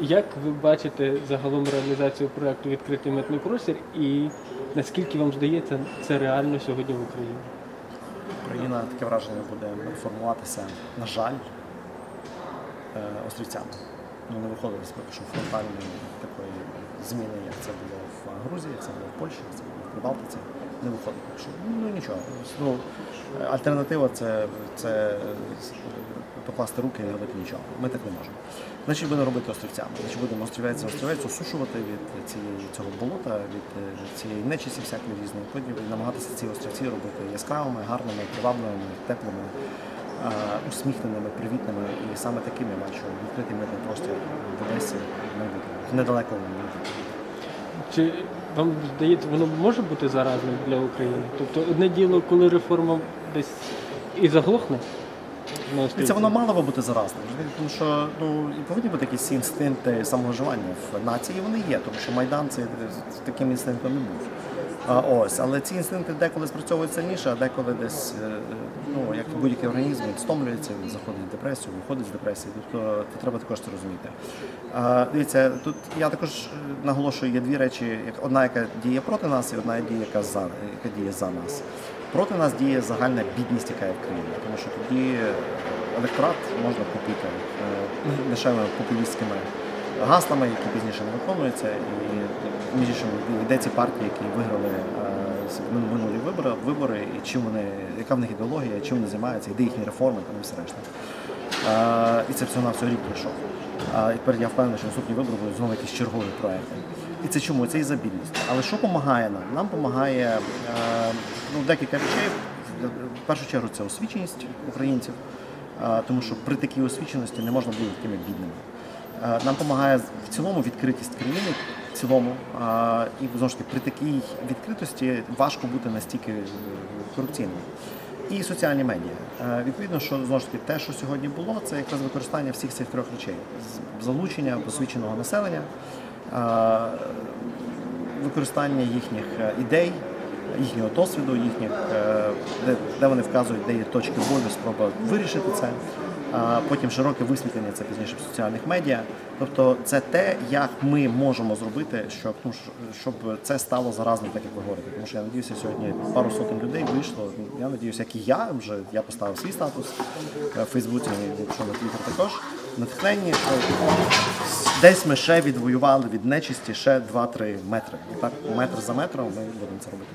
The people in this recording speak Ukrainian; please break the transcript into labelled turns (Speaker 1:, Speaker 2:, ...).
Speaker 1: Як ви бачите загалом реалізацію проекту Відкритий митний простір і наскільки вам здається це реально сьогодні в Україні?
Speaker 2: Україна таке враження буде формуватися, на жаль, е, острівцями. Ну, не виходить з фронтальної такої зміни, як це було в Грузії, як це було в Польщі, як це було в Прибалтиці. Не виходить. Ну нічого. Ну, альтернатива це, це е, покласти руки і не робити нічого. Ми так не можемо. Значить, будемо робити острівцями. Значить, будемо острівець острівець осушувати від цієї цього болота, від е, цієї нечисті всякої різної подів і намагатися ці острівці робити яскравими, гарними, привабливими, теплими, е, усміхненими, привітними. І саме таким я бачу відкритий мирний простір недалекому.
Speaker 1: Чи вам здається, воно може бути заразним для України? Тобто одне діло, коли реформа десь і заглохне
Speaker 2: І це воно мало би бути заразним, тому що ну і повинні бути якісь інстинкти самовиживання в нації. Вони є, тому що майдан це таким інстинктом не був. А, ось, але ці інстинкти деколи спрацьовують сильніше, а деколи десь, е, ну як будь-який організм, він стомлюється, він заходить в депресію, виходить з депресії. Тобто то треба також це розуміти. А, дивіться, тут я також е, наголошую, є дві речі: одна, яка діє проти нас, і одна діє, яка за яка діє за нас. Проти нас діє загальна бідність, яка є в країні, тому що тоді електорат можна купити е, дешевими популістськими гаслами, які пізніше не виконуються, і між іншим йде ці партії, які виграли е, минулі вибори, вибори, і чим вони, яка в них ідеологія, чим вони займаються, і де їхні реформи, там і все решта. Е, І це всього на всього рік пройшов. А і тепер я впевнений, що наступні вибори будуть знову якісь чергові проекти. І це чому? Це і за бідність. Але що допомагає нам? Нам допомагає е, ну, декілька речей. В першу чергу це освіченість українців, е, тому що при такій освіченості не можна бути такими бідними. Е, Нам допомагає в цілому відкритість країни, в цілому. е, І знову ж таки, при такій відкритості важко бути настільки е, корупційним. І соціальні медіа. Відповідно, що знову ж таки те, що сьогодні було, це якраз використання всіх цих трьох речей: залучення освіченого населення, використання їхніх ідей, їхнього досвіду, їхніх, де вони вказують, де є точки болю, спроба вирішити це. А потім широке висвітлення це пізніше в соціальних медіа. Тобто це те, як ми можемо зробити, щоб ну, щоб це стало заразним, так як ви говорите. Тому що я надіюся, сьогодні пару сотень людей вийшло. Я надіюся, як і я вже я поставив свій статус е, в Фейсбуці, якщо на Твіттер також. Натхненні, що десь ми ще відвоювали від нечисті ще 2-3 метри. І так метр за метром ми будемо це робити.